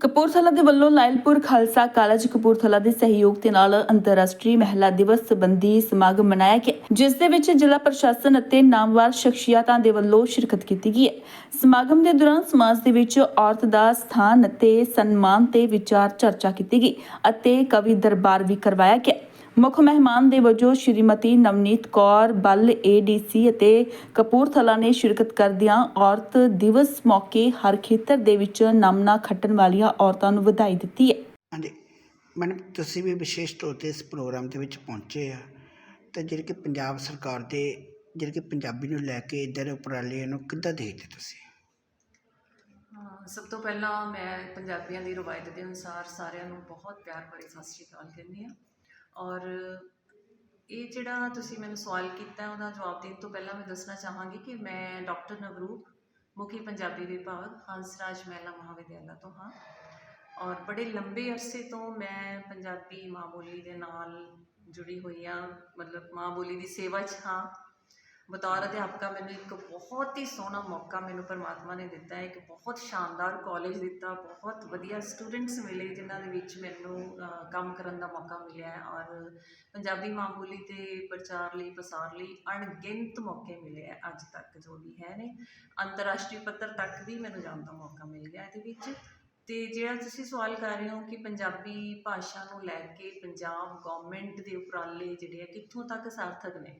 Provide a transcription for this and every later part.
ਕਪੂਰਥਲਾ ਦੇ ਵੱਲੋਂ ਲਾਇਲਪੁਰ ਖਾਲਸਾ ਕਾਲਜ ਕਪੂਰਥਲਾ ਦੇ ਸਹਿਯੋਗ ਦੇ ਨਾਲ ਅੰਤਰਰਾਸ਼ਟਰੀ ਮਹਿਲਾ ਦਿਵਸ ਸੰਬੰਧੀ ਸਮਾਗਮ ਮਨਾਇਆ ਗਿਆ, ਜਿਸ ਦੇ ਵਿੱਚ ਜ਼ਿਲ੍ਹਾ ਪ੍ਰਸ਼ਾਸਨ ਅਤੇ ਨਾਮਵਰ ਸ਼ਖਸੀਅਤਾਂ ਦੇ ਵੱਲੋਂ ਸ਼ਿਰਕਤ ਕੀਤੀ ਗਈ ਹੈ। ਸਮਾਗਮ ਦੇ ਦੌਰਾਨ ਸਮਾਜ ਦੇ ਵਿੱਚ ਔਰਤ ਦਾ ਸਥਾਨ ਅਤੇ ਸਨਮਾਨ ਤੇ ਵਿਚਾਰ ਚਰਚਾ ਕੀਤੀ ਗਈ ਅਤੇ ਕਵੀ ਦਰਬਾਰ ਵੀ ਕਰਵਾਇਆ ਗਿਆ। ਮੁੱਖ ਮਹਿਮਾਨ ਦੇ ਵਜੋਂ ਸ਼੍ਰੀਮਤੀ ਨਵਨੀਤ ਕੌਰ ਬੱਲ ਏਡੀਸੀ ਅਤੇ ਕਪੂਰਥਲਾ ਨੇ ਸ਼ਿਰਕਤ ਕਰਦਿਆਂ ਔਰਤ ਦਿਵਸ ਮੌਕੇ ਹਰ ਖੇਤਰ ਦੇ ਵਿੱਚ ਨਾਮਨਾ ਖੱਟਣ ਵਾਲੀਆਂ ਔਰਤਾਂ ਨੂੰ ਵਧਾਈ ਦਿੱਤੀ ਹੈ। ਹਾਂਜੀ ਮੈਡਮ ਤੁਸੀਂ ਵੀ ਵਿਸ਼ੇਸ਼ ਤੌਰ ਤੇ ਇਸ ਪ੍ਰੋਗਰਾਮ ਦੇ ਵਿੱਚ ਪਹੁੰਚੇ ਆ। ਤੇ ਜਿਹੜੇ ਕਿ ਪੰਜਾਬ ਸਰਕਾਰ ਦੇ ਜਿਹੜੇ ਕਿ ਪੰਜਾਬੀ ਨੂੰ ਲੈ ਕੇ ਇੱਧਰ ਉਪਰਾਲੇ ਨੂੰ ਕਿੱਦਾਂ ਦੇਖਦੇ ਤੁਸੀਂ? ਹਾਂ, ਸਭ ਤੋਂ ਪਹਿਲਾਂ ਮੈਂ ਪੰਜਾਬੀਆਂ ਦੀ ਰਵਾਇਤ ਦੇ ਅਨੁਸਾਰ ਸਾਰਿਆਂ ਨੂੰ ਬਹੁਤ ਪਿਆਰ ਭਰੀ ਸਤਿ ਸ਼੍ਰੀ ਅਕਾਲ ਕਹਿੰਦੀ ਹਾਂ। ਔਰ ਇਹ ਜਿਹੜਾ ਤੁਸੀਂ ਮੈਨੂੰ ਸਵਾਲ ਕੀਤਾ ਉਹਦਾ ਜਵਾਬ ਦੇਣ ਤੋਂ ਪਹਿਲਾਂ ਮੈਂ ਦੱਸਣਾ ਚਾਹਾਂਗੀ ਕਿ ਮੈਂ ਡਾਕਟਰ ਨਵਰੂਪ, ਮੁਖੀ ਪੰਜਾਬੀ ਵਿਭਾਗ, ਹੰਸਰਾਜ ਮਹਿਲਾ ਮਹਾਵਿਦਿਆਲਾ ਤੋਂ ਹਾਂ। ਔਰ ਬੜੇ ਲੰਬੇ ਅਰਸੇ ਤੋਂ ਮੈਂ ਪੰਜਾਬੀ ਮਾਂ ਬੋਲੀ ਦੇ ਨਾਲ ਜੁੜੀ ਹੋਈ ਹਾਂ, ਮਤਲਬ ਮਾਂ ਬੋਲੀ ਦੀ ਸੇਵਾ 'ਚ ਹਾਂ। ਬਤੌਰ ਅਧਿਆਪਕਾ ਮੈਨੂੰ ਇੱਕ ਬਹੁਤ ਹੀ ਸੋਹਣਾ ਮੌਕਾ ਮੈਨੂੰ ਪਰਮਾਤਮਾ ਨੇ ਦਿੱਤਾ ਹੈ, ਇੱਕ ਬਹੁਤ ਸ਼ਾਨਦਾਰ ਕਾਲਜ ਦਿੱਤਾ, ਬਹੁਤ ਵਧੀਆ ਸਟੂਡੈਂਟਸ ਮਿਲੇ ਜਿਨ੍ਹਾਂ ਦੇ ਵਿੱਚ ਮੈਨੂੰ ਕੰਮ ਕਰਨ ਦਾ ਮੌਕਾ ਮਿਲਿਆ ਹੈ ਔਰ ਪੰਜਾਬੀ ਮਾਂ ਬੋਲੀ ਦੇ ਪ੍ਰਚਾਰ ਲਈ ਪ੍ਰਸਾਰ ਲਈ ਅਣਗਿਣਤ ਮੌਕੇ ਮਿਲੇ ਹੈ ਅੱਜ ਤੱਕ ਜੋ ਵੀ ਹੈ ਨੇ। ਅੰਤਰਰਾਸ਼ਟਰੀ ਪੱਧਰ ਤੱਕ ਵੀ ਮੈਨੂੰ ਜਾਣ ਦਾ ਮੌਕਾ ਮਿਲ ਗਿਆ ਇਹਦੇ ਵਿੱਚ। ਤੇ ਜਿਹੜਾ ਤੁਸੀਂ ਸਵਾਲ ਕਰ ਰਹੇ ਹੋ ਕਿ ਪੰਜਾਬੀ ਭਾਸ਼ਾ ਨੂੰ ਲੈ ਕੇ ਪੰਜਾਬ ਗਵਰਨਮੈਂਟ ਦੇ ਉਪਰਾਲੇ ਜਿਹੜੇ ਆ ਕਿੱਥੋਂ ਤੱਕ ਸਾਰਥਕ ਨੇ?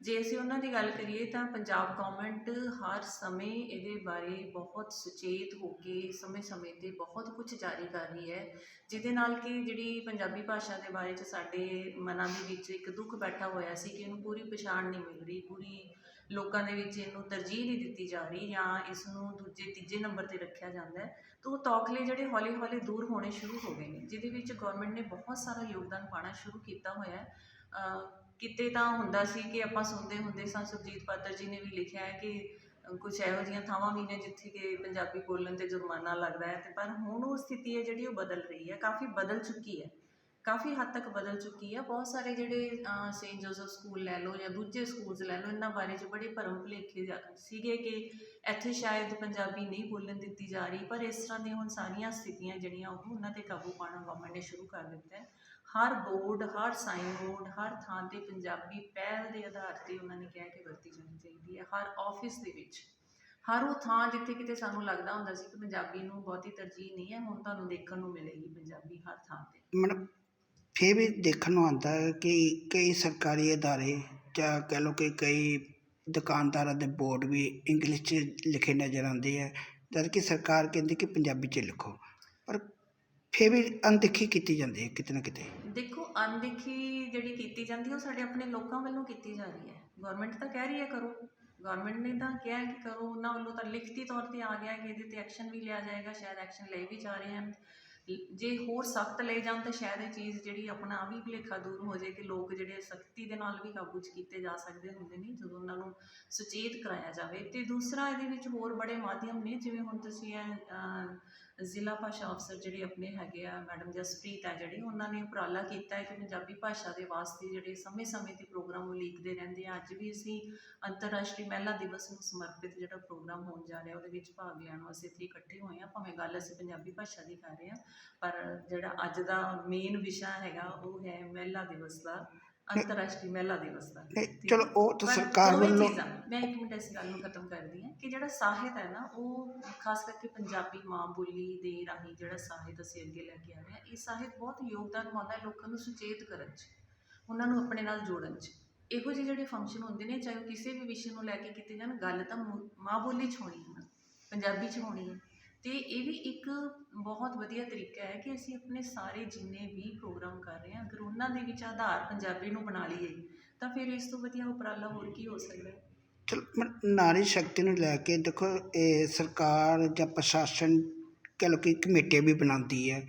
ਜੇ ਅਸੀਂ ਉਹਨਾਂ ਦੀ ਗੱਲ ਕਰੀਏ ਤਾਂ ਪੰਜਾਬ ਗਵਰਨਮੈਂਟ ਹਰ ਸਮੇਂ ਇਹਦੇ ਬਾਰੇ ਬਹੁਤ ਸੁਚੇਤ ਹੋ ਕੇ ਸਮੇਂ-ਸਮੇਂ ਤੇ ਬਹੁਤ ਕੁਝ ਜਾਰੀ ਕਰ ਰਹੀ ਹੈ, ਜਿਹਦੇ ਨਾਲ ਕਿ ਜਿਹੜੀ ਪੰਜਾਬੀ ਭਾਸ਼ਾ ਦੇ ਬਾਰੇ ਚ ਸਾਡੇ ਮਨਾਂ ਦੇ ਵਿੱਚ ਇੱਕ ਦੁੱਖ ਬੈਠਾ ਹੋਇਆ ਸੀ ਕਿ ਇਹਨੂੰ ਪੂਰੀ ਪਛਾਣ ਨਹੀਂ ਮਿਲ ਰਹੀ, ਪੂਰੀ ਲੋਕਾਂ ਦੇ ਵਿੱਚ ਇਹਨੂੰ ਤਰਜੀਹ ਨਹੀਂ ਦਿੱਤੀ ਜਾ ਰਹੀ ਜਾਂ ਇਸ ਨੂੰ ਦੂਜੇ, ਤੀਜੇ ਨੰਬਰ ਤੇ ਰੱਖਿਆ ਜਾਂਦਾ ਹੈ, ਤਾਂ ਉਹ ਤੌਖਲੇ ਜਿਹੜੇ ਹੌਲੀ-ਹੌਲੀ ਦੂਰ ਹੋਣੇ ਸ਼ੁਰੂ ਹੋ ਗਏ ਨੇ, ਜਿਹਦੇ ਵਿੱਚ ਗਵਰਨਮੈਂਟ ਨੇ ਬਹੁਤ ਸਾਰਾ ਯੋਗਦਾਨ ਪਾਣਾ ਸ਼ੁਰੂ ਕੀਤਾ ਹੋਇਆ ਹੈ। ਕਿਤੇ ਤਾਂ ਹੁੰਦਾ ਸੀ ਕਿ ਆਪਾਂ ਸੁਣਦੇ ਹੁੰਦੇ ਸਾਂ, ਸੁਰਜੀਤ ਪਾਤਰ ਜੀ ਨੇ ਵੀ ਲਿਖਿਆ ਹੈ ਕਿ ਕੁਝ ਇਹੋ ਜਿਹੀਆਂ ਥਾਵਾਂ ਵੀ ਨੇ ਜਿੱਥੇ ਕਿ ਪੰਜਾਬੀ ਬੋਲਣ ਤੇ ਜੁਰਮਾਨਾ ਲੱਗਦਾ ਹੈ ਤੇ ਪਰ ਹੁਣ ਉਹ ਸਥਿਤੀ ਹੈ ਜਿਹੜੀ ਉਹ ਬਦਲ ਰਹੀ ਹੈ, ਕਾਫੀ ਬਦਲ ਚੁੱਕੀ ਹੈ, ਕਾਫੀ ਹੱਦ ਤੱਕ ਬਦਲ ਚੁੱਕੀ ਹੈ। ਬਹੁਤ ਸਾਰੇ ਜਿਹੜੇ ਸੇਂਟ ਜੋਸਫ ਸਕੂਲ ਲੈ ਲਓ ਜਾਂ ਦੂਜੇ ਸਕੂਲਸ ਲੈ ਲਓ, ਇਹਨਾਂ ਬਾਰੇ ਚ ਬੜੇ ਭਰਮ ਭੁਲੇਖੇ ਜਾ- ਸੀਗੇ ਕਿ ਇੱਥੇ ਸ਼ਾਇਦ ਪੰਜਾਬੀ ਨਹੀਂ ਬੋਲਣ ਦਿੱਤੀ ਜਾ ਰਹੀ, ਪਰ ਇਸ ਤਰ੍ਹਾਂ ਦੀਆਂ ਹੁਣ ਸਾਰੀਆਂ ਸਥਿਤੀਆਂ ਜਿਹੜੀਆਂ ਉਹ ਉਹਨਾਂ ਤੇ ਕਾਬੂ ਪਾਉਣਾ ਗਵਰਨਮੈਂਟ ਨੇ ਸ਼ੁਰੂ ਕਰ ਦਿੱਤਾ ਹੈ। ਹਰ ਬੋਰਡ, ਹਰ ਸਾਈਨ ਬੋਰਡ ਹਰ ਥਾਂ ਤੇ ਪੰਜਾਬੀ ਪਹਿਲ ਦੇ ਆਧਾਰ ਤੇ ਉਹਨਾਂ ਨੇ ਕਿਹਾ ਕਿ ਵਰਤੀ ਜਾਣੀ ਚਾਹੀਦੀ ਹੈ, ਹਰ ਆਫਿਸ ਦੇ ਵਿੱਚ। ਹਰ ਉਹ ਥਾਂ ਜਿੱਥੇ ਕਿਤੇ ਸਾਨੂੰ ਲੱਗਦਾ ਹੁੰਦਾ ਸੀ ਕਿ ਪੰਜਾਬੀ ਨੂੰ ਬਹੁਤੀ ਤਰਜੀਹ ਨਹੀਂ ਹੈ, ਹੁਣ ਤੁਹਾਨੂੰ ਦੇਖਣ ਨੂੰ ਮਿਲੇਗੀ ਪੰਜਾਬੀ ਹਰ ਥਾਂ ਤੇ। ਮੈਡਮ ਫਿਰ ਵੀ ਦੇਖਣ ਨੂੰ ਆਉਂਦਾ ਹੈ ਕਿ ਕਈ ਸਰਕਾਰੀ ਅਦਾਰੇ ਜਾਂ ਕਹਿ ਲਓ ਕਿ ਕਈ ਦੁਕਾਨਦਾਰਾਂ ਦੇ ਬੋਰਡ ਵੀ ਇੰਗਲਿਸ਼ 'ਚ ਲਿਖੇ ਨਜ਼ਰ ਆਉਂਦੇ ਹੈ, ਜਦ ਕਿ ਸਰਕਾਰ ਕਹਿੰਦੀ ਕਿ ਪੰਜਾਬੀ 'ਚ ਲਿਖੋ। ਪਰ ਫਿਰ ਵੀ ਅਣਦੇਖੀ ਕੀਤੀ ਜਾਂਦੀ ਹੈ ਕਿਤੇ ਨਾ ਕਿਤੇ। ਦੇਖੋ, ਅਣਦੇਖੀ ਜਿਹੜੀ ਕੀਤੀ ਜਾਂਦੀ ਹੈ, ਉਹ ਸਾਡੇ ਆਪਣੇ ਲੋਕਾਂ ਵੱਲੋਂ ਕੀਤੀ ਜਾ ਰਹੀ ਹੈ। ਗਵਰਨਮੈਂਟ ਤਾਂ ਕਹਿ ਰਹੀ ਹੈ ਕਰੋ। ਗਵਰਨਮੈਂਟ ਨੇ ਤਾਂ ਕਿਹਾ ਹੈ ਕਿ ਕਰੋ। ਉਹਨਾਂ ਵੱਲੋਂ ਤਾਂ ਲਿਖਤੀ ਤੌਰ ਤੇ ਆ ਗਿਆ ਹੈ ਕਿ ਇਹਦੇ ਤੇ ਐਕਸ਼ਨ ਵੀ ਲਿਆ ਜਾਏਗਾ, ਸ਼ਾਇਦ ਐਕਸ਼ਨ ਲਏ ਵੀ ਜਾ ਰਹੇ ਹਨ। ਜੇ ਹੋਰ ਸਖਤ ਲਏ ਜਾਣ ਤਾਂ ਸ਼ਾਇਦ ਇਹ ਚੀਜ਼ ਜਿਹੜੀ ਆਪਣਾ ਆ ਵੀ ਭੁਲੇਖਾ ਦੂਰ ਹੋ ਜਾਏ ਕਿ ਲੋਕ ਜਿਹੜੇ ਸਖਤੀ ਦੇ ਨਾਲ ਵੀ ਕਾਬੂ 'ਚ ਕੀਤੇ ਜਾ ਸਕਦੇ ਹੁੰਦੇ ਨੇ, ਜਦੋਂ ਉਹਨਾਂ ਨੂੰ ਸੁਚੇਤ ਕਰਾਇਆ ਜਾਵੇ। ਤੇ ਦੂਸਰਾ ਇਹਦੇ ਵਿੱਚ ਹੋਰ ਬੜੇ ਮਾਧਿਅਮ ਨੇ, ਜਿਵੇਂ ਹੁਣ ਤੁਸੀਂ ਇਹ ਜ਼ਿਲ੍ਹਾ ਭਾਸ਼ਾ ਅਫਸਰ ਜਿਹੜੇ ਆਪਣੇ ਹੈਗੇ ਆ, ਮੈਡਮ ਜਸਪ੍ਰੀਤ ਆ ਜਿਹੜੀ, ਉਹਨਾਂ ਨੇ ਉਪਰਾਲਾ ਕੀਤਾ ਹੈ ਕਿ ਪੰਜਾਬੀ ਭਾਸ਼ਾ ਦੇ ਵਾਸਤੇ ਜਿਹੜੇ ਸਮੇਂ-ਸਮੇਂ ਤੇ ਪ੍ਰੋਗਰਾਮ ਉਲੀਕਦੇ ਰਹਿੰਦੇ ਆ। ਅੱਜ ਵੀ ਅਸੀਂ ਅੰਤਰਰਾਸ਼ਟਰੀ ਮਹਿਲਾ ਦਿਵਸ ਨੂੰ ਸਮਰਪਿਤ ਜਿਹੜਾ ਪ੍ਰੋਗਰਾਮ ਹੋਣ ਜਾ ਰਿਹਾ, ਉਹਦੇ ਵਿੱਚ ਭਾਗ ਲੈਣ ਵਾਸਤੇ ਇੱਥੇ ਇਕੱਠੇ ਹੋਏ ਆ। ਭਾਵੇਂ ਗੱਲ ਅਸੀਂ ਪੰਜਾਬੀ ਭਾਸ਼ਾ ਦੀ ਕਰ ਰਹੇ ਆ, ਪਰ ਜਿਹੜਾ ਅੱਜ ਦਾ ਮੇਨ ਵਿਸ਼ਾ ਹੈਗਾ, ਉਹ ਹੈ ਮਹਿਲਾ ਦਿਵਸ ਦਾ। ਅੰਤਰਰਾਸ਼ਟਰੀ ਮਹਿਲਾ ਦਿਵਸ ਦਾ ਨਹੀਂ ਠੀਕ ਚਲੋ ਹੈ। ਉਹ ਤਾਂ ਪਰ ਸਰਕਾਰ ਦੋਵੇਂ ਵੱਲੋਂ ਚੀਜ਼ਾਂ, ਮੈਂ ਇੱਕ ਮਿੰਟ ਇਸ ਗੱਲ ਨੂੰ ਖਤਮ ਕਰਦੀ ਹਾਂ ਕਿ ਜਿਹੜਾ ਸਾਹਿਤ ਹੈ ਨਾ ਉਹ ਖਾਸ ਕਰਕੇ ਪੰਜਾਬੀ ਮਾਂ ਬੋਲੀ ਦੇ ਰਾਹੀਂ ਜਿਹੜਾ ਸਾਹਿਤ ਅਸੀਂ ਅੱਗੇ ਲੈ ਕੇ ਆ ਰਹੇ ਹਾਂ ਇਹ ਸਾਹਿਤ ਬਹੁਤ ਯੋਗਦਾਨ ਪਾਉਂਦਾ ਹੈ ਲੋਕਾਂ ਨੂੰ ਸੁਚੇਤ ਕਰਨ 'ਚ ਉਹਨਾਂ ਨੂੰ ਆਪਣੇ ਨਾਲ ਜੋੜਨ 'ਚ ਇਹੋ ਜਿਹੇ ਜਿਹੜੇ ਫੰਕਸ਼ਨ ਹੁੰਦੇ ਨੇ ਚਾਹੇ ਉਹ ਕਿਸੇ ਵੀ ਵਿਸ਼ੇ ਨੂੰ ਲੈ ਕੇ ਕੀਤੇ ਜਾਣ ਗੱਲ ਤਾਂ ਮੂ- ਮਾਂ ਬੋਲੀ 'ਚ ਹੋਣੀ ਹੈ ਨਾ ਪੰਜਾਬੀ 'ਚ ਹੋਣੀ ਹੈ ਤੇ ਇਹ ਵੀ ਇੱਕ ਬਹੁਤ ਵਧੀਆ ਤਰੀਕਾ ਹੈ ਕਿ ਅਸੀਂ ਆਪਣੇ ਸਾਰੇ ਜਿੰਨੇ ਵੀ ਪ੍ਰੋਗਰਾਮ ਕਰ ਰਹੇ ਹਾਂ, ਅਗਰ ਉਹਨਾਂ ਦੇ ਵਿੱਚ ਆਧਾਰ ਪੰਜਾਬੀ ਨੂੰ ਬਣਾ ਲਈਏ, ਤਾਂ ਫਿਰ ਇਸ ਤੋਂ ਵਧੀਆ ਉਪਰਾਲਾ ਹੋਰ ਕੀ ਹੋ ਸਕਦਾ ਹੈ? ਚਲੋ ਨਾਰੀ ਸ਼ਕਤੀ ਨੂੰ ਲੈ ਕੇ ਦੇਖੋ, ਇਹ ਸਰਕਾਰ ਜਾਂ ਪ੍ਰਸ਼ਾਸਨ ਕਹਿ ਲਓ ਕਿ ਕਮੇਟੀਆਂ ਵੀ ਬਣਾਉਂਦੀ ਹੈ।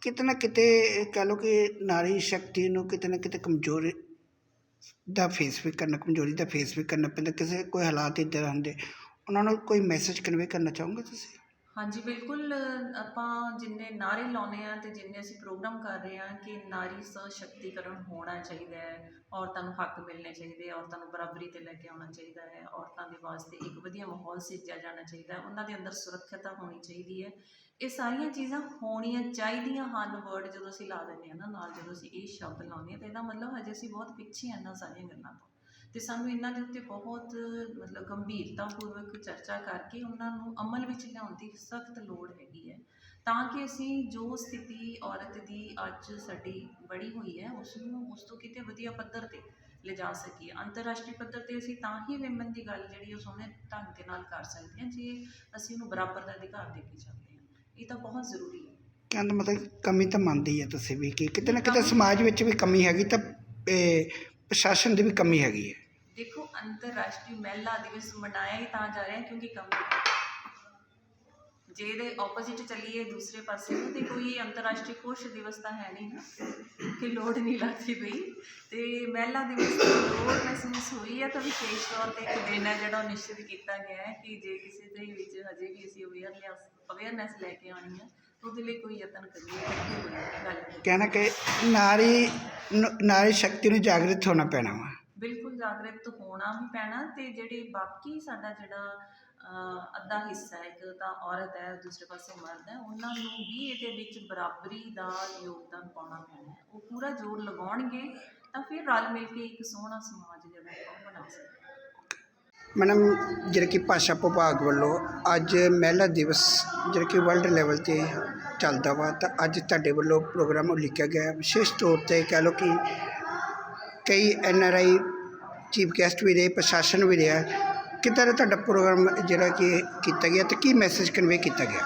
ਕਿਤੇ ਨਾ ਕਿਤੇ ਕਹਿ ਲਓ ਕਿ ਨਾਰੀ ਸ਼ਕਤੀ ਨੂੰ ਕਿਤੇ ਨਾ ਕਿਤੇ ਕਮਜ਼ੋਰੀ ਦਾ ਫੇਸ ਵੀ ਕਰਨਾ, ਕਮਜ਼ੋਰੀ ਦਾ ਫੇਸ ਵੀ ਕਰਨਾ ਪੈਂਦਾ, ਕਿਸੇ ਕੋਈ ਹਾਲਾਤ ਇੱਦਾਂ ਹੁੰਦੇ, ਉਹਨਾਂ ਨੂੰ ਕੋਈ ਮੈਸੇਜ ਕਨਵੇ ਕਰਨਾ ਚਾਹੋਗੇ ਤੁਸੀਂ? ਹਾਂਜੀ, ਬਿਲਕੁਲ, ਆਪਾਂ ਜਿੰਨੇ ਨਾਰੇ ਲਾਉਨੇ ਆ ਤੇ ਜਿੰਨੇ ਅਸੀਂ ਪ੍ਰੋਗਰਾਮ ਕਰ ਰਹੇ ਆ ਕਿ ਨਾਰੀ ਸਸ਼ਕਤੀਕਰਨ ਹੋਣਾ ਚਾਹੀਦਾ ਹੈ, ਔਰਤਾਂ ਨੂੰ ਹੱਕ ਮਿਲਣੇ ਚਾਹੀਦੇ ਆ ਔਰਤਾਂ ਨੂੰ ਬਰਾਬਰੀ ਤੇ ਲੈ ਕੇ ਆਉਣਾ ਚਾਹੀਦਾ ਹੈ, ਔਰਤਾਂ ਦੇ ਵਾਸਤੇ ਇੱਕ ਵਧੀਆ ਮਾਹੌਲ ਸਿਰਜਿਆ ਜਾਣਾ ਚਾਹੀਦਾ ਹੈ, ਉਹਨਾਂ ਦੇ ਅੰਦਰ ਸੁਰੱਖਿਅਤਾ ਹੋਣੀ ਚਾਹੀਦੀ ਹੈ। ਇਹ ਸਾਰੀਆਂ ਚੀਜ਼ਾਂ ਹੋਣੀਆਂ ਚਾਹੀਦੀਆਂ ਹਨ ਵਰਡ ਜਦੋਂ ਅਸੀਂ ਲਾ ਦਿੰਦੇ ਆ ਨਾ ਨਾਲ ਜਦੋਂ ਅਸੀਂ ਇਹ ਸ਼ਬਦ ਲਾਉਂਦੇ ਆ ਤਾਂ ਇਹਦਾ ਮਤਲਬ ਹਜੇ ਅਸੀਂ ਬਹੁਤ ਪਿੱਛੇ ਆ ਇਹਨਾਂ ਸਾਰੀਆਂ ਗੱਲਾਂ ਤੋਂ। ਤੇ ਸਾਨੂੰ ਇਹਨਾਂ ਦੇ ਉੱਤੇ ਬਹੁਤ ਮਤਲਬ ਗੰਭੀਰਤਾਪੂਰਵਕ ਚਰਚਾ ਕਰਕੇ ਉਹਨਾਂ ਨੂੰ ਅਮਲ ਵਿੱਚ ਲਿਆਉਣ ਦੀ ਸਖਤ ਲੋੜ ਹੈਗੀ ਹੈ। ਤਾਂ ਕਿ ਅਸੀਂ ਜੋ ਸਥਿਤੀ ਔਰਤ ਦੀ ਅੱਜ ਸਾਡੀ ਬੜੀ ਹੋਈ ਹੈ ਉਸ ਨੂੰ ਉਸ ਤੋਂ ਕਿਤੇ ਵਧੀਆ ਪੱਧਰ ਤੇ ਲਿਜਾ ਸਕੀਏ। ਅੰਤਰਰਾਸ਼ਟਰੀ ਪੱਧਰ ਤੇ ਅਸੀਂ ਤਾਂ ਹੀ ਵਿਮਨ ਦੀ ਗੱਲ ਜਿਹੜੀ ਉਹ ਸੋਹਣੇ ਢੰਗ ਦੇ ਨਾਲ ਕਰ ਸਕਦੇ ਹਾਂ ਜੇ ਅਸੀਂ ਉਹਨੂੰ ਬਰਾਬਰ ਦਾ ਅਧਿਕਾਰ ਦੇ ਕੇ ਚੱਲਦੇ ਹਾਂ। ਇਹ ਤਾਂ ਬਹੁਤ ਜ਼ਰੂਰੀ ਹੈ। ਕਹਿਣ ਦਾ ਮਤਲਬ ਕਮੀ ਤਾਂ ਮੰਨਦੀ ਹੈ ਤੁਸੀਂ ਵੀ ਕਿ ਕਿਤੇ ਨਾ ਕਿਤੇ ਸਮਾਜ ਵਿੱਚ ਵੀ ਕਮੀ ਹੈਗੀ ਤਾਂ ਇਹ ਪ੍ਰਸ਼ਾਸਨ ਦੀ ਵੀ ਕਮੀ ਹੈਗੀ ਹੈ। ਦੇਖੋ, ਅੰਤਰਰਾਸ਼ਟਰੀ ਮਹਿਲਾ ਦਿਵਸ ਮਨਾਇਆ ਹੀ ਤਾਂ ਜਾ ਰਿਹਾ, ਕਿਉਂਕਿ ਕਮੀ ਜੇ ਇਹਦੇ ਆਪੋਜ਼ਿਟ ਚੱਲੀਏ ਦੂਸਰੇ ਪਾਸੇ ਨੂੰ ਤੇ ਕੋਈ ਅੰਤਰਰਾਸ਼ਟਰੀ ਪੁਰਸ਼ ਦਿਵਸ ਤਾਂ ਹੈ ਨਹੀਂ ਨਾ, ਕਿ ਲੋੜ ਨਹੀਂ ਲੱਗਦੀ ਪਈ। ਤੇ ਮਹਿਲਾ ਦਿਵਸ ਦੀ ਲੋੜ ਮਹਿਸੂਸ ਹੋਈ ਹੈ ਤਾਂ ਵਿਸ਼ੇਸ਼ ਤੌਰ ਤੇ ਇੱਕ ਦਿਨ ਹੈ ਜਿਹੜਾ ਉਹ ਨਿਸ਼ਚਿਤ ਕੀਤਾ ਗਿਆ ਹੈ ਕਿ ਜੇ ਕਿਸੇ ਦੇ ਵਿੱਚ ਹਜੇ ਵੀ ਅਸੀਂ ਅਵੇਅਰਨੈਸ ਅਵੇਅਰਨੈਸ ਲੈ ਕੇ ਆਉਣੀ ਹੈ ਉਹਦੇ ਲਈ ਕੋਈ ਯਤਨ ਕਰੀਏ ਗੱਲ ਕਹਿਣਾ ਕਿ ਨਾਰੀ ਨੂੰ- ਨਾਰੀ ਸ਼ਕਤੀ ਨੂੰ ਜਾਗਰਿਤ ਹੋਣਾ ਪੈਣਾ ਵਾ। ਬਿਲਕੁਲ ਜਾਗਰਤ ਹੋਣਾ ਵੀ ਪੈਣਾ ਤੇ ਜਿਹੜੇ ਬਾਕੀ ਸਾਡਾ ਜਿਹੜਾ ਅੱਧਾ ਹਿੱਸਾ ਇੱਕ ਤਾਂ ਔਰਤ ਹੈ, ਦੂਸਰੇ ਪਾਸੇ ਮਰਦ ਹੈ, ਉਹਨਾਂ ਨੂੰ ਵੀ ਇਹਦੇ ਵਿੱਚ ਬਰਾਬਰੀ ਦਾ ਯੋਗਦਾਨ ਪਾਉਣਾ ਪੈਣਾ ਉਹ ਪੂਰਾ ਜ਼ੋਰ ਲਗਾਉਣਗੇ ਤਾਂ ਫਿਰ ਰਲ ਮਿਲ ਕੇ ਇੱਕ ਸੋਹਣਾ ਸਮਾਜ ਜਿਹੜਾ ਹੈ, ਉਹ ਬਣਾ ਸਕਦੇ ਮੈਡਮ, ਜਿਹੜਾ ਕਿ ਭਾਸ਼ਾ ਵਿਭਾਗ ਵੱਲੋਂ ਅੱਜ ਮਹਿਲਾ ਦਿਵਸ ਜਿਹੜਾ ਕਿ ਵਰਲਡ ਲੈਵਲ ਤੇ ਚੱਲਦਾ ਵਾ, ਤਾਂ ਅੱਜ ਤੁਹਾਡੇ ਵੱਲੋਂ ਪ੍ਰੋਗਰਾਮ ਉਲੀਕਿਆ ਗਿਆ ਵਿਸ਼ੇਸ਼ ਤੌਰ ਤੇ ਕਹਿ ਲਓ ਕਿ ਕਈ N R I chief guest ਵੀ ਰਹੇ, ਪ੍ਰਸ਼ਾਸਨ ਵੀ ਰਿਹਾ। ਕਿੱਦਾਂ ਦਾ ਤੁਹਾਡਾ ਪ੍ਰੋਗਰਾਮ ਜਿਹੜਾ ਕਿ ਕੀਤਾ ਗਿਆ ਤੇ ਕੀ ਮੈਸੇਜ ਕਨਵੇ ਕੀਤਾ ਗਿਆ?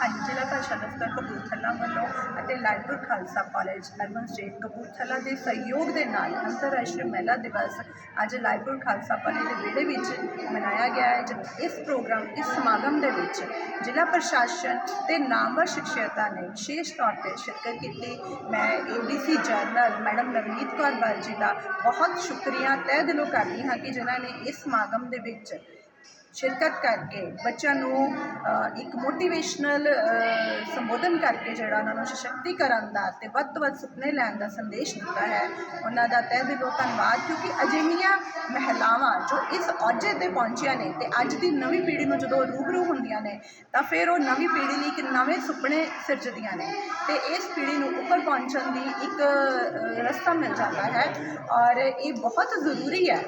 ਹਾਂਜੀ ਜ਼ਿਲ੍ਹਾ ਭਾਸ਼ਾ ਦਫ਼ਤਰ ਕਪੂਰਥਲਾ ਵੱਲੋਂ ਅਤੇ library Khalsa college urban estate Kapurthala ਦੇ ਸਹਿਯੋਗ ਦੇ ਨਾਲ ਅੰਤਰਰਾਸ਼ਟਰੀ ਮਹਿਲਾ ਦਿਵਸ ਅੱਜ ਲਾਇਬ੍ਰੇਰੀ ਖਾਲਸਾ ਕਾਲਜ ਦੇ ਵਿਹੜੇ ਵਿੱਚ ਮਨਾਇਆ ਗਿਆ ਹੈ ਜਿ- ਇਸ ਪ੍ਰੋਗਰਾਮ, ਇਸ ਸਮਾਗਮ ਦੇ ਵਿੱਚ ਜ਼ਿਲ੍ਹਾ ਪ੍ਰਸ਼ਾਸਨ ਤੇ ਨਾਮਵਰ ਸ਼ਖਸੀਅਤਾਂ ਨੇ ਵਿਸ਼ੇਸ਼ ਤੌਰ ਤੇ ਸ਼ਿਰਕਤ ਕੀਤੀ। ਮੈਂ ADC general madam Navneet Kaur Bal ji ਦਾ ਬਹੁਤ ਸ਼ੁਕਰੀਆ। ਤਹਿ ਦਿਲੋਂ ਕਰਦੀ ਹਾਂ ਕਿ ਜਿਨ੍ਹਾਂ ਨੇ ਇਸ ਸਮਾਗਮ ਦੇ ਵਿੱਚ ਸ਼ਿਰਕਤ ਕਰਕੇ ਬੱਚਿਆਂ ਨੂੰ ਇੱਕ ਮੋਟੀਵੇਸ਼ਨਲ ਸੰਬੋਧਨ ਕਰਕੇ ਜਿਹੜਾ ਉਹਨਾਂ ਨੂੰ ਸਸ਼ਕਤੀਕਰਨ ਦਾ ਤੇ ਵੱਧ ਤੋਂ ਵੱਧ ਸੁਪਨੇ ਲੈਣ ਦਾ ਸੰਦੇਸ਼ ਦਿੱਤਾ ਹੈ। ਉਹਨਾਂ ਦਾ ਤਹਿ ਦਿਲੋਂ ਧੰਨਵਾਦ, ਕਿਉਂਕਿ ਅਜਿਹੀਆਂ ਮਹਿਲਾਵਾਂ ਜੋ ਇਸ ਅਹੁਦੇ ਤੇ ਪਹੁੰਚੀਆਂ ਨੇ ਤੇ ਅੱਜ ਦੀ ਨਵੀਂ ਪੀੜ੍ਹੀ ਨੂੰ ਜਦੋਂ ਰੂਬਰੂ ਹੁੰਦੀਆਂ ਨੇ, ਤਾਂ ਫਿਰ ਉਹ ਨਵੀਂ ਪੀੜ੍ਹੀ ਲਈ ਇੱਕ ਨਵੇਂ ਸੁਪਨੇ ਸਿਰਜਦੀਆਂ ਨੇ। ਤੇ ਇਸ ਪੀੜ੍ਹੀ ਨੂੰ ਉੱਪਰ ਪਹੁੰਚਣ ਦੀ ਇੱਕ ਰਸਤਾ ਮਿਲ ਜਾਂਦਾ ਹੈ ਔਰ ਇਹ ਬਹੁਤ ਜ਼ਰੂਰੀ ਹੈ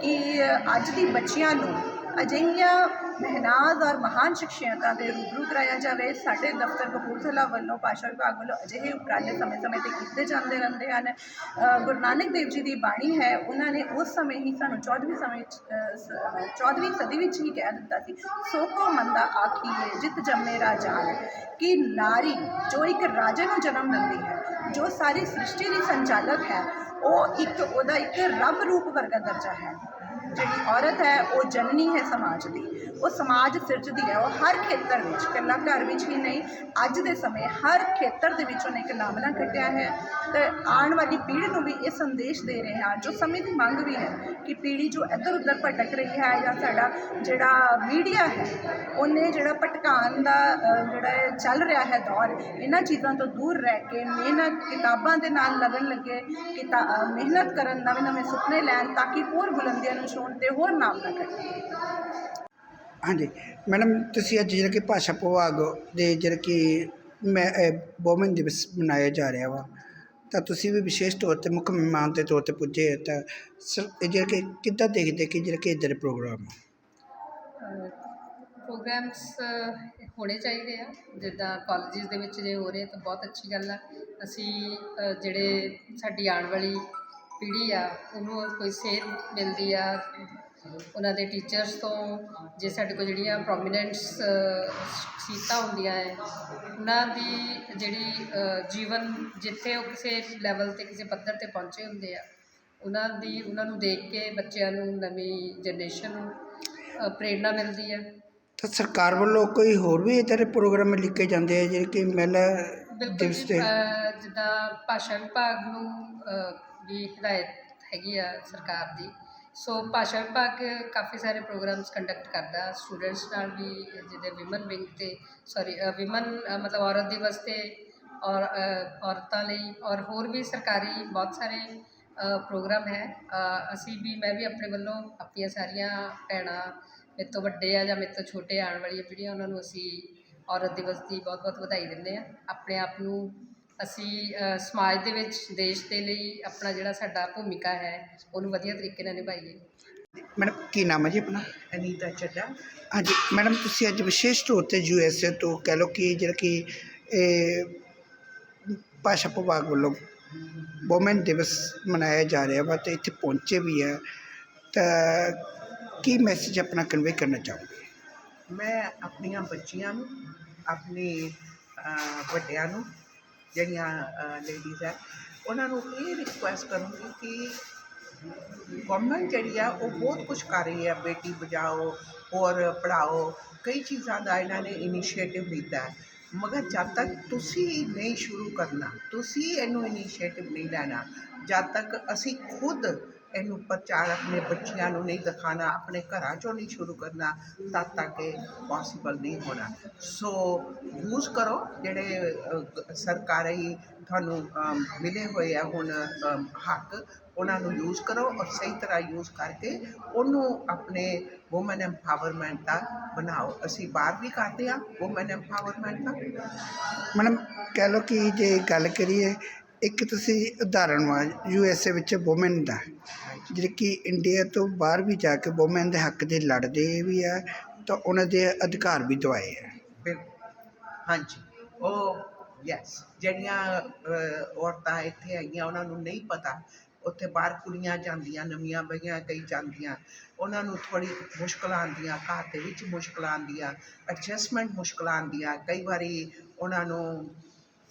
ਕਿ ਅੱਜ ਦੀ ਬੱਚੀਆਂ ਨੂੰ ਅਜਿਹੀਆਂ ਮਹਿਨਾਜ਼ ਔਰ ਮਹਾਨ ਸ਼ਖਸੀਅਤਾਂ ਦੇ ਰੂਬਰੂ ਕਰਾਇਆ ਜਾਵੇ, ਸਾਡੇ ਦਫ਼ਤਰ ਕਪੂਰਥਲਾ ਵੱਲੋਂ, ਭਾਸ਼ਾ ਵਿਭਾਗ ਵੱਲੋਂ ਅਜਿਹੇ ਉਪਰਾਲੇ ਸਮੇਂ-ਸਮੇਂ ਤੇ ਕੀਤੇ ਜਾਂਦੇ ਰਹਿੰਦੇ ਹਨ। ਗੁਰੂ ਨਾਨਕ ਦੇਵ ਜੀ ਦੀ ਬਾਣੀ ਹੈ, ਉਹਨਾਂ ਨੇ ਉਸ ਸਮੇਂ ਹੀ ਸਾਨੂੰ 14ਵੀਂ ਸਮੇਂ 14ਵੀਂ ਸਦੀ ਵਿੱਚ ਹੀ ਕਹਿ ਦਿੱਤਾ ਸੀ ਸੋ ਕੋ ਮੰਦਾ ਆਖੀਏ ਜਿਤ ਜੰਮੇ ਰਾਜਾਨ ਕਿ ਨਾਰੀ ਜੋ ਇੱਕ ਰਾਜੇ ਨੂੰ ਜਨਮ ਦਿੰਦੀ ਹੈ, ਜੋ ਸਾਰੀ ਸ੍ਰਿਸ਼ਟੀ ਦੀ ਸੰਚਾਲਕ ਹੈ, ਉਹ ਇੱਕ, ਉਹਦਾ ਇੱਕ ਰੱਬ ਰੂਪ ਵਰਗਾ ਦਰਜਾ ਹੈ। ਜਿਹੜੀ ਔਰਤ ਹੈ, ਉਹ ਜਨਨੀ ਹੈ ਸਮਾਜ ਦੀ। ਉਹ ਸਮਾਜ ਸਿਰਜਦੀ ਹੈ। ਉਹ ਹਰ ਖੇਤਰ ਵਿੱਚ, ਇਕੱਲਾ ਘਰ ਵਿੱਚ ਹੀ ਨਹੀਂ, ਅੱਜ ਦੇ ਸਮੇਂ ਹਰ ਖੇਤਰ ਦੇ ਵਿੱਚ ਉਹਨੇ ਇੱਕ ਨਾਮਨਾ ਕੱਟਿਆ ਹੈ। ਤੇ ਆਉਣ ਵਾਲੀ ਪੀੜ੍ਹੀ ਨੂੰ ਵੀ ਇਹ ਸੰਦੇਸ਼ ਦੇ ਰਹੇ ਹਾਂ, ਜੋ ਸਮੇਂ ਦੀ ਮੰਗ ਵੀ ਹੈ ਕਿ ਪੀੜ੍ਹੀ ਜੋ ਇੱਧਰ ਉੱਧਰ ਭਟਕ ਰਹੀ ਹੈ ਜਾਂ ਸਾਡਾ ਜਿਹੜਾ ਮੀਡੀਆ ਹੈ, ਉਹਨੇ ਜਿਹੜਾ ਭਟਕਾਉਣ ਦਾ ਜਿਹੜਾ ਇਹ ਚੱਲ ਰਿਹਾ ਹੈ ਦੌਰ, ਇਹਨਾਂ ਚੀਜ਼ਾਂ ਤੋਂ ਦੂਰ ਰਹਿ ਕੇ ਮਿਹਨਤ, ਕਿਤਾਬਾਂ ਦੇ ਨਾਲ ਲੱਗਣ ਲੱਗੇ, ਕਿਤਾ ਮਿਹਨਤ ਕਰਨ ਨਵੇਂ ਨਵੇਂ ਸੁਪਨੇ ਲੈਣ, ਤਾਂ ਕਿ ਹੋਰ ਬੁਲੰਦੀਆਂ ਨੂੰ ਛੂਹਣ ਤੇ ਹੋਰ ਨਾਮ ਨਾ ਕੱਢਣ ਹਾਂਜੀ ਮੈਡਮ ਤੁਸੀਂ ਅੱਜ ਜਿਹੜਾ ਕਿ ਭਾਸ਼ਾ ਵਿਭਾਗ ਦੇ ਜਿਹੜਾ ਕਿ ਮੈਂ ਵੋਮਨ ਦਿਵਸ ਮਨਾਇਆ ਜਾ ਰਿਹਾ ਵਾ ਤਾਂ ਤੁਸੀਂ ਵੀ ਵਿਸ਼ੇਸ਼ ਤੌਰ ਤੇ ਮੁੱਖ ਮਹਿਮਾਨ ਦੇ ਤੌਰ ਤੇ ਪੁੱਜੇ ਹੋ ਤਾਂ ਸਰ ਇਹ ਜਿਹੜਾ ਕਿ ਕਿੱਦਾਂ ਦੇਖਦੇ ਕਿ ਜਿਹੜਾ ਕਿ ਇੱਧਰ ਪ੍ਰੋਗਰਾਮ ਪ੍ਰੋਗਰਾਮਸ ਹੋਣੇ ਚਾਹੀਦੇ ਆ ਜਿੱਦਾਂ ਕਾਲਜਿਸ ਦੇ ਵਿੱਚ ਜੇ ਹੋ ਰਹੇ ਤਾਂ ਬਹੁਤ ਅੱਛੀ ਗੱਲ ਆ। ਅਸੀਂ ਜਿਹੜੇ ਸਾਡੀ ਆਉਣ ਵਾਲੀ ਪੀੜ੍ਹੀ ਆ ਉਹਨੂੰ ਕੋਈ ਸੇਧ ਮਿਲਦੀ ਆ। ਉਹਨਾਂ ਦੇ ਟੀਚਰਸ ਤੋਂ ਜੇ ਸਾਡੇ ਕੋਲ ਜਿਹੜੀਆਂ ਪ੍ਰੋਮੀਨੈਂਟਸ ਸੀਟਾਂ ਹੁੰਦੀਆਂ ਹੈ ਉਹਨਾਂ ਦੀ ਜਿਹੜੀ ਜੀਵਨ ਜਿੱਥੇ ਉਹ ਕਿਸੇ ਲੈਵਲ ਤੇ ਕਿਸੇ ਪੱਧਰ ਤੇ ਪਹੁੰਚੇ ਹੁੰਦੇ ਆ ਉਹਨਾਂ ਦੀ ਉਹਨਾਂ ਨੂੰ ਦੇਖ ਕੇ ਬੱਚਿਆਂ ਨੂੰ ਨਵੀਂ ਜਨਰੇਸ਼ਨ ਨੂੰ ਅ, ਪ੍ਰੇਰਨਾ ਮਿਲਦੀ ਹੈ ਤਾਂ ਸਰਕਾਰ ਵੱਲੋਂ ਕੋਈ ਹੋਰ ਵੀ ਇੱਧਰ ਦੇ ਪ੍ਰੋਗਰਾਮ ਲਿਖੇ ਜਾਂਦੇ ਆ ਜਿਹੜੇ ਕਿ ਮਹਿਲਾ ਬਿਲਕੁਲ ਜੀ, ਜਿੱਦਾਂ ਭਾਸ਼ਾ ਵਿਭਾਗ ਨੂੰ ਵੀ ਹਦਾਇਤ ਹੈਗੀ ਆ ਸਰਕਾਰ ਦੀ। ਸੋ ਭਾਸ਼ਾ ਵਿਭਾਗ ਕਾਫੀ ਸਾਰੇ ਪ੍ਰੋਗਰਾਮਸ ਕੰਡਕਟ ਕਰਦਾ। ਸਟੂਡੈਂਟਸ ਨਾਲ ਵੀ ਜਿਹਦੇ ਵਿਮਨ ਵਿੰਗ ਤੇ ਸੌਰੀ ਵਿਮਨ ਮਤਲਬ ਔਰਤ ਦਿਵਸ ਤੇ ਔਰ ਔਰਤਾਂ ਲਈ ਔਰ ਹੋਰ ਵੀ ਸਰਕਾਰੀ ਬਹੁਤ ਸਾਰੇ ਪ੍ਰੋਗਰਾਮ ਹੈ। ਅਸੀਂ ਵੀ ਮੈਂ ਵੀ ਆਪਣੇ ਵੱਲੋਂ ਆਪਣੀਆਂ ਸਾਰੀਆਂ ਭੈਣਾਂ ਮੇਰੇ ਤੋਂ ਵੱਡੇ ਆ ਜਾਂ ਮੇਰੇ ਤੋਂ ਛੋਟੇ ਆਉਣ ਵਾਲੀਆਂ ਪੀੜ੍ਹੀਆਂ ਉਹਨਾਂ ਨੂੰ ਅਸੀਂ ਔਰਤ ਦਿਵਸ ਦੀ ਬਹੁਤ ਬਹੁਤ ਵਧਾਈ ਦਿੰਦੇ ਆ ਆਪਣੇ ਆਪ ਨੂੰ ਅਸੀਂ ਸਮਾਜ ਦੇ ਵਿੱਚ ਦੇਸ਼ ਦੇ ਲਈ ਆਪਣਾ ਜਿਹੜਾ ਸਾਡਾ ਭੂਮਿਕਾ ਹੈ ਉਹਨੂੰ ਵਧੀਆ ਤਰੀਕੇ ਨਾਲ ਨਿਭਾਈਏ। ਮੈਡਮ ਕੀ ਨਾਮ ਹੈ ਜੀ ਆਪਣਾ? ਅਨੀਤਾ ਚੱਡਾ। ਹਾਂਜੀ ਮੈਡਮ ਤੁਸੀਂ ਅੱਜ ਵਿਸ਼ੇਸ਼ ਤੌਰ ਤੇ ਯੂ ਐਸ ਏ ਤੋਂ ਕਹਿ ਲਓ ਕਿ ਜਿਹੜਾ ਕਿ ਇਹ ਭਾਸ਼ਾ ਵਿਭਾਗ ਵੱਲੋਂ ਵੂਮੈਨ ਦਿਵਸ ਮਨਾਇਆ ਜਾ ਰਿਹਾ ਵਾ ਤੇ ਇੱਥੇ ਪਹੁੰਚੇ ਵੀ ਆ ਤਾਂ ਕੀ ਮੈਸੇਜ ਆਪਣਾ ਕਨਵੇ ਕਰਨਾ ਚਾਹੋਗੇ? ਮੈਂ ਆਪਣੀਆਂ ਬੱਚੀਆਂ ਨੂੰ, ਆਪਣੇ ਵੱਡਿਆਂ ਨੂੰ, ਜਿਹੜੀਆਂ ਲੇਡੀਜ਼ ਹੈ, ਉਹਨਾਂ ਨੂੰ ਇਹ ਰਿਕੁਐਸਟ ਕਰੂੰਗੀ ਕਿ ਗਵਰਨਮੈਂਟ ਜਿਹੜੀ ਆ, ਉਹ ਬਹੁਤ ਕੁਝ ਕਰ ਰਹੀ ਹੈ ਬੇਟੀ ਬਚਾਓ ਔਰ ਪੜਾਓ ਕਈ ਚੀਜ਼ਾਂ ਦਾ ਇਹਨਾਂ ਨੇ ਇਨੀਸ਼ੀਏਟਿਵ ਲਿੱਤਾ ਮਗਰ ਜਦ ਤੱਕ ਤੁਸੀਂ ਨਹੀਂ ਸ਼ੁਰੂ ਕਰਨਾ, ਤੁਸੀਂ ਇਹਨੂੰ ਇਨੀਸ਼ੀਏਟਿਵ ਨਹੀਂ ਲੈਣਾ, ਜਦ ਤੱਕ ਅਸੀਂ ਖੁਦ ਇਹਨੂੰ ਪ੍ਰਚਾਰ ਆਪਣੇ ਬੱਚਿਆਂ ਨੂੰ ਨਹੀਂ ਦਿਖਾਣਾ ਆਪਣੇ ਘਰਾਂ ਚੋਂ ਨਹੀਂ ਸ਼ੁਰੂ ਕਰਨਾ, ਤਦ ਤੱਕ ਇਹ ਪੋਸੀਬਲ ਨਹੀਂ ਹੋਣਾ। ਸੋ ਯੂਜ਼ ਕਰੋ, ਜਿਹੜੇ ਸਰਕਾਰੀ ਤੁਹਾਨੂੰ ਮਿਲੇ ਹੋਏ ਆ ਹੁਣ ਹੱਕ, ਉਹਨਾਂ ਨੂੰ ਯੂਜ਼ ਕਰੋ ਔਰ ਸਹੀ ਤਰ੍ਹਾਂ ਯੂਜ਼ ਕਰਕੇ ਉਹਨੂੰ ਆਪਣੇ ਔਮਨ ਐਮਪਾਵਰਮੈਂਟ ਦਾ ਬਣਾਓ। ਅਸੀਂ ਬਾਹਰ ਵੀ ਕਰਦੇ ਆ ਔਮਨ ਐਮਪਾਵਰਮੈਂਟ ਦਾ। ਮੈਡਮ, ਕਹਿ ਲਓ ਕਿ ਜੇ ਗੱਲ ਕਰੀਏ ਇੱਕ ਤੁਸੀਂ ਉਦਾਹਰਣ ਵਾ ਯੂ ਐਸ ਏ ਵਿੱਚ ਵੋਮੈਨ ਦਾ ਜਿਹੜੇ ਕਿ ਇੰਡੀਆ ਤੋਂ ਬਾਹਰ ਵੀ ਜਾ ਕੇ ਵੋਮੈਨ ਦੇ ਹੱਕ ਦੇ ਲੜਦੇ ਵੀ ਆ ਤਾਂ ਉਹਨਾਂ ਦੇ ਅਧਿਕਾਰ ਵੀ ਦਵਾਏ ਆ। ਬਿਲਕੁਲ ਹਾਂਜੀ ਉਹ ਯੈਸ ਜਿਹੜੀਆਂ ਅਹ, ਔਰਤਾਂ ਇੱਥੇ ਆਈਆਂ ਉਹਨਾਂ ਨੂੰ ਨਹੀਂ ਪਤਾ ਉੱਥੇ ਬਾਹਰ ਕੁੜੀਆਂ ਜਾਂਦੀਆਂ ਨਵੀਆਂ ਬਈਆਂ ਕਈ ਜਾਂਦੀਆਂ ਉਹਨਾਂ ਨੂੰ ਥੋੜੀ ਮੁਸ਼ਕਲਾਂ ਆਉਂਦੀਆਂ ਘਰ ਦੇ ਵਿੱਚ ਮੁਸ਼ਕਲਾਂ ਆਉਂਦੀਆਂ ਐਡਜਸਟਮੈਂਟ ਮੁਸ਼ਕਲਾਂ ਆਉਂਦੀਆਂ ਕਈ ਵਾਰੀ ਉਹਨਾਂ ਨੂੰ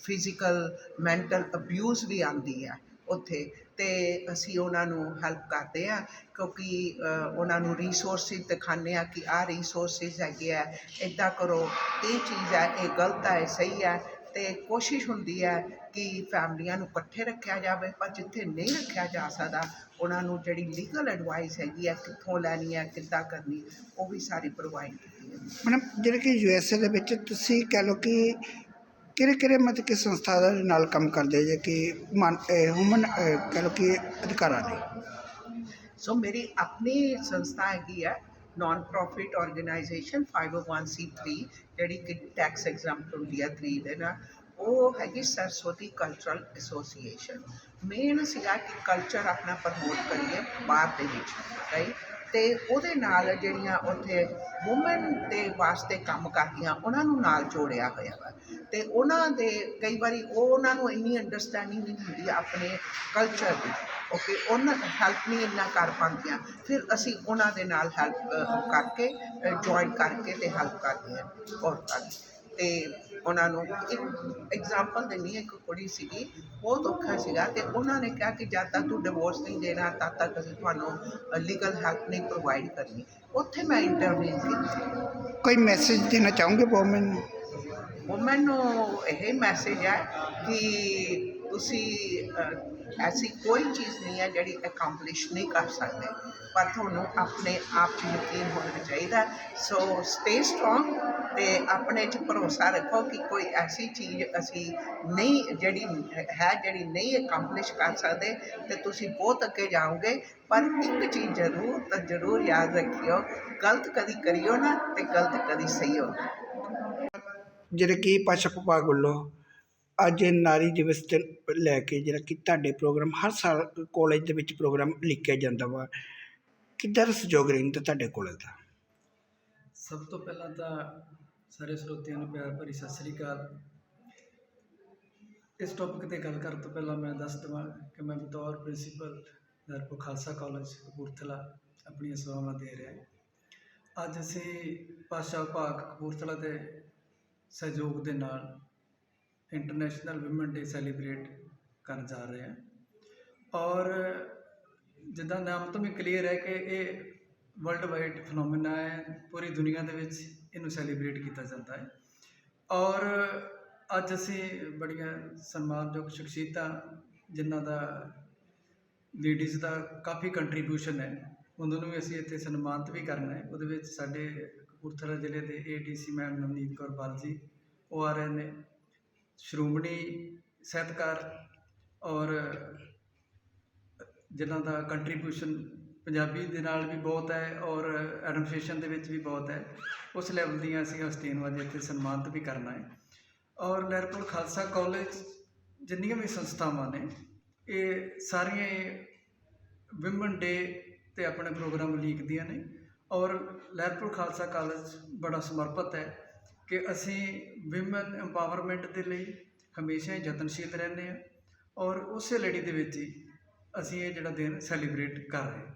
ਫਿਜ਼ੀਕਲ ਮੈਂਟਲ ਅਬਿਊਜ਼ ਵੀ ਆਉਂਦੀ ਹੈ ਉੱਥੇ। ਤੇ ਅਸੀਂ ਉਹਨਾਂ ਨੂੰ ਹੈਲਪ ਕਰਦੇ ਆ ਕਿਉਂਕਿ ਉਹਨਾਂ ਨੂੰ ਰਿਸੋਰਸਿਸ ਦਿਖਾਉਂਦੇ ਆ ਕਿ ਆਹ ਰਿਸੋਰਸਿਸ ਹੈਗੇ ਆ ਇੱਦਾਂ ਕਰੋ। ਇਹ ਚੀਜ਼ ਹੈ, ਇਹ ਗਲਤ ਹੈ, ਇਹ ਸਹੀ ਹੈ। ਤੇ ਕੋਸ਼ਿਸ਼ ਹੁੰਦੀ ਹੈ ਕਿ ਫੈਮਲੀਆਂ ਨੂੰ ਇਕੱਠੇ ਰੱਖਿਆ ਜਾਵੇ, ਪਰ ਜਿੱਥੇ ਨਹੀਂ ਰੱਖਿਆ ਜਾ ਸਕਦਾ, ਉਹਨਾਂ ਨੂੰ ਜਿਹੜੀ ਲੀਗਲ ਐਡਵਾਈਸ ਹੈਗੀ ਹੈ, ਕਿੱਥੋਂ ਲੈਣੀ ਹੈ, ਕਿੱਦਾਂ ਕਰਨੀ, ਉਹ ਵੀ ਸਾਰੀ ਪ੍ਰੋਵਾਈਡ ਕੀਤੀ ਹੈ। ਮੈਡਮ, ਜਿਹੜੇ ਕਿ ਯੂ ਐਸ ਏ ਦੇ ਵਿੱਚ ਤੁਸੀਂ ਕਹਿ ਲਓ ਕਿ ਕਿਹੜੇ ਕਿਹੜੇ ਮਤਲਬ ਕਿ ਸੰਸਥਾ ਦੇ ਨਾਲ ਕੰਮ ਕਰਦੇ ਜੇ ਕਿ ਮਨ ਹਿਊਮਨ ਕਹਿ ਲਓ ਕਿ ਅਧਿਕਾਰਾਂ ਲਈ ਸੋ ਮੇਰੀ ਆਪਣੀ ਸੰਸਥਾ ਹੈਗੀ ਹੈ ਨਾਨ ਪ੍ਰੋਫਿਟ ਆਰਗੇਨਾਈਜੇਸ਼ਨ 501c3 ਜਿਹੜੀ ਕਿ ਟੈਕਸ ਐਗਜ਼ਾਮਪਟ ਹੁੰਦੀ ਹੈ 3 ਦੇ ਨਾਲ। ਉਹ ਹੈਗੀ ਸਰਸਵਤੀ ਕਲਚਰਲ ਐਸੋਸੀਏਸ਼ਨ ਮੇਨ ਸੀਗਾ ਕਿ ਕਲਚਰ ਆਪਣਾ ਪ੍ਰਮੋਟ ਕਰੀਏ ਬਾਹਰ ਦੇ ਵਿੱਚ ਰਾਈਟ ਤੇ ਉਹਦੇ ਨਾਲ ਜਿਹੜੀਆਂ ਉੱਥੇ ਵੂਮੈਨ ਦੇ ਵਾਸਤੇ ਕੰਮ ਕਰਦੀਆਂ, ਉਹਨਾਂ ਨੂੰ ਨਾਲ ਜੋੜਿਆ ਹੋਇਆ ਵਾ। ਅਤੇ ਉਹਨਾਂ ਦੇ ਕਈ ਵਾਰੀ ਉਹ ਉਹਨਾਂ ਨੂੰ ਇੰਨੀ ਅੰਡਰਸਟੈਂਡਿੰਗ ਨਹੀਂ ਹੁੰਦੀ ਆਪਣੇ ਕਲਚਰ ਦੀ ਓਕੇ ਉਹਨਾਂ ਹੈਲਪ ਨਹੀਂ ਇੰਨਾ ਕਰ ਪਾਉਂਦੀਆਂ। ਫਿਰ ਅਸੀਂ ਉਹਨਾਂ ਦੇ ਨਾਲ ਹੈਲਪ ਕਰਕੇ ਜੁਆਇਨ ਕਰਕੇ ਤੇ ਹੈਲਪ ਕਰਦੇ ਹਾਂ ਔਰਤਾਂ ਦੀ। ਅਤੇ ਉਹਨਾਂ ਨੂੰ ਇੱਕ ਐਗਜ਼ਾਮਪਲ ਦਿੰਦੀ ਹਾਂ, ਇੱਕ ਕੁੜੀ ਸੀਗੀ ਬਹੁਤ ਔਖਾ ਸੀਗਾ ਤੇ ਉਹਨਾਂ ਨੇ ਕਿਹਾ ਕਿ ਜਦ ਤੱਕ ਤੂੰ ਡਿਵੋਰਸ ਨਹੀਂ ਦੇਣਾ ਤਦ ਤੱਕ ਅਸੀਂ ਤੁਹਾਨੂੰ ਲੀਗਲ ਹੈਲਪ ਨਹੀਂ ਪ੍ਰੋਵਾਈਡ ਕਰਨੀ। ਉੱਥੇ ਮੈਂ ਇੰਟਰਵਿਊ ਕੀਤੀ ਕੋਈ ਮੈਸੇਜ ਦੇਣਾ ਚਾਹੋਗੇ ਵੂਮੈਨ ਨੂੰ? ਵੂਮਨ ਨੂੰ ਇਹ ਮੈਸੇਜ ਹੈ ਕਿ ਤੁਸੀਂ ਐਸੀ ਕੋਈ ਚੀਜ਼ ਨਹੀਂ ਹੈ ਜਿਹੜੀ ਅਕੰਪਲਿਸ਼ ਨਹੀਂ ਕਰ ਸਕਦੇ। ਪਰ ਤੁਹਾਨੂੰ ਆਪਣੇ ਆਪ 'ਚ ਯਕੀਨ ਹੋਣਾ ਚਾਹੀਦਾ ਸੋ ਸਟੇ ਸਟਰੋਂਗ ਤੇ ਆਪਣੇ 'ਚ ਭਰੋਸਾ ਰੱਖੋ ਕਿ ਕੋਈ ਐਸੀ ਚੀਜ਼ ਅਸੀਂ ਨਹੀਂ, ਜਿਹੜੀ ਹੈ, ਜਿਹੜੀ ਨਹੀਂ ਅਕੰਪਲਿਸ਼ ਕਰ ਸਕਦੇ, ਤੇ ਤੁਸੀਂ ਬਹੁਤ ਅੱਗੇ ਜਾਓਗੇ। ਪਰ ਇੱਕ ਚੀਜ਼ ਜ਼ਰੂਰ ਤਾਂ ਜ਼ਰੂਰ ਯਾਦ ਰੱਖਿਓ, ਗਲਤ ਕਦੀ ਕਰਿਓ ਨਾ ਤੇ ਗਲਤ ਕਦੀ ਸਹੀ ਹੋ ਜਿਹੜੇ ਕਿ ਭਾਸ਼ਾ ਵਿਭਾਗ ਵੱਲੋਂ ਅੱਜ ਨਾਰੀ ਦਿਵਸ ਤੇ ਲੈ ਕੇ ਜਿਹੜਾ ਕਿ ਤੁਹਾਡੇ ਪ੍ਰੋਗਰਾਮ ਹਰ ਸਾਲ ਕਾਲਜ ਦੇ ਵਿੱਚ ਪ੍ਰੋਗਰਾਮ ਲਿਖਿਆ ਜਾਂਦਾ ਵਾ। ਕਿੱਦਾਂ ਦਾ ਸਹਿਯੋਗ ਰਹਿੰਦਾ ਤੁਹਾਡੇ ਕਾਲਜ ਦਾ ਸਭ ਤੋਂ ਪਹਿਲਾਂ ਤਾਂ ਸਾਰੇ ਸਰੋਤਿਆਂ ਨੂੰ ਪਿਆਰ ਭਰੀ ਸਤਿ ਸ੍ਰੀ ਅਕਾਲ। ਇਸ ਟੌਪਿਕ ਤੇ ਗੱਲ ਕਰਨ ਤੋਂ ਪਹਿਲਾਂ ਮੈਂ ਦੱਸ ਦੇਵਾਂ ਕਿ ਮੈਂ ਬਤੌਰ ਪ੍ਰਿੰਸੀਪਲ ਦਰਪੁਰ ਖਾਲਸਾ ਕਾਲਜ ਕਪੂਰਥਲਾ ਆਪਣੀਆਂ ਸੇਵਾਵਾਂ ਦੇ ਰਿਹਾ ਅੱਜ ਅਸੀਂ ਭਾਸ਼ਾ ਵਿਭਾਗ ਕਪੂਰਥਲਾ ਦੇ ਸਹਿਯੋਗ ਦੇ ਨਾਲ ਇੰਟਰਨੈਸ਼ਨਲ ਔਮਨ ਡੇ ਸੈਲੀਬ੍ਰੇਟ ਕਰਨ ਜਾ ਰਹੇ ਹਾਂ। ਔਰ ਜਿੱਦਾਂ ਨਾਮ ਤੋਂ ਵੀ ਕਲੀਅਰ ਹੈ ਕਿ ਇਹ ਵਰਲਡ ਵਾਈਡ ਫਨੋਮੇਨਾ ਹੈ, ਪੂਰੀ ਦੁਨੀਆ ਦੇ ਵਿੱਚ ਇਹਨੂੰ ਸੈਲੀਬ੍ਰੇਟ ਕੀਤਾ ਜਾਂਦਾ ਹੈ। ਔਰ ਅੱਜ ਅਸੀਂ ਬੜੀਆਂ ਸਨਮਾਨਯੋਗ ਸ਼ਖਸੀਅਤਾਂ, ਜਿਨ੍ਹਾਂ ਦਾ ਲੇਡੀਜ਼ ਦਾ ਕਾਫੀ ਕੰਟਰੀਬਿਊਸ਼ਨ ਹੈ, ਉਹਨਾਂ ਨੂੰ ਵੀ ਅਸੀਂ ਇੱਥੇ ਸਨਮਾਨਿਤ ਵੀ ਕਰਨਾ ਹੈ। ਉਹਦੇ ਵਿੱਚ ਸਾਡੇ ਕਪੂਰਥਲਾ ਜ਼ਿਲ੍ਹੇ ਦੇ ਏਡੀਸੀ ਮੈਮ ਨਵਨੀਤ ਕੌਰ ਬਾਲ ਜੀ ਉਹ ਆ ਰਹੇ ਨੇ ਸ਼੍ਰੋਮਣੀ ਸਾਹਿਤਕਾਰ ਔਰ ਜਿਨ੍ਹਾਂ ਦਾ ਕੰਟਰੀਬਿਊਸ਼ਨ ਪੰਜਾਬੀ ਦੇ ਨਾਲ ਵੀ ਬਹੁਤ ਹੈ ਔਰ ਐਡਮਿਨਿਸਟ੍ਰੇਸ਼ਨ ਦੇ ਵਿੱਚ ਵੀ ਬਹੁਤ ਹੈ, ਉਸ ਲੈਵਲ ਦੀਆਂ ਅਸੀਂ ਹਸਤੀਆਂ ਨੂੰ ਅੱਜ ਇੱਥੇ ਸਨਮਾਨਿਤ ਵੀ ਕਰਨਾ ਹੈ। ਔਰ ਲਹਿਰਪੁਰ ਖਾਲਸਾ ਕਾਲਜ ਜਿੰਨੀਆਂ ਵੀ ਸੰਸਥਾਵਾਂ ਨੇ, ਇਹ ਸਾਰੀਆਂ ਵਿਮਨ ਡੇ ਤੇ ਆਪਣੇ ਪ੍ਰੋਗਰਾਮ ਉਲੀਕਦੀਆਂ ਨੇ ਔਰ ਲਹਿਰਪੁਰ ਖਾਲਸਾ ਕਾਲਜ ਬੜਾ ਸਮਰਪਿਤ ਹੈ। ਕਿ ਅਸੀਂ ਵਿਮਨ ਐਮਪਾਵਰਮੈਂਟ ਦੇ ਲਈ ਹਮੇਸ਼ਾ ਹੀ ਯਤਨਸ਼ੀਲ ਰਹਿੰਦੇ ਹਾਂ ਔਰ ਉਸੇ ਲੜੀ ਦੇ ਵਿੱਚ ਹੀ ਅਸੀਂ ਇਹ ਜਿਹੜਾ ਦਿਨ ਸੈਲੀਬ੍ਰੇਟ ਕਰ ਰਹੇ ਹਾਂ।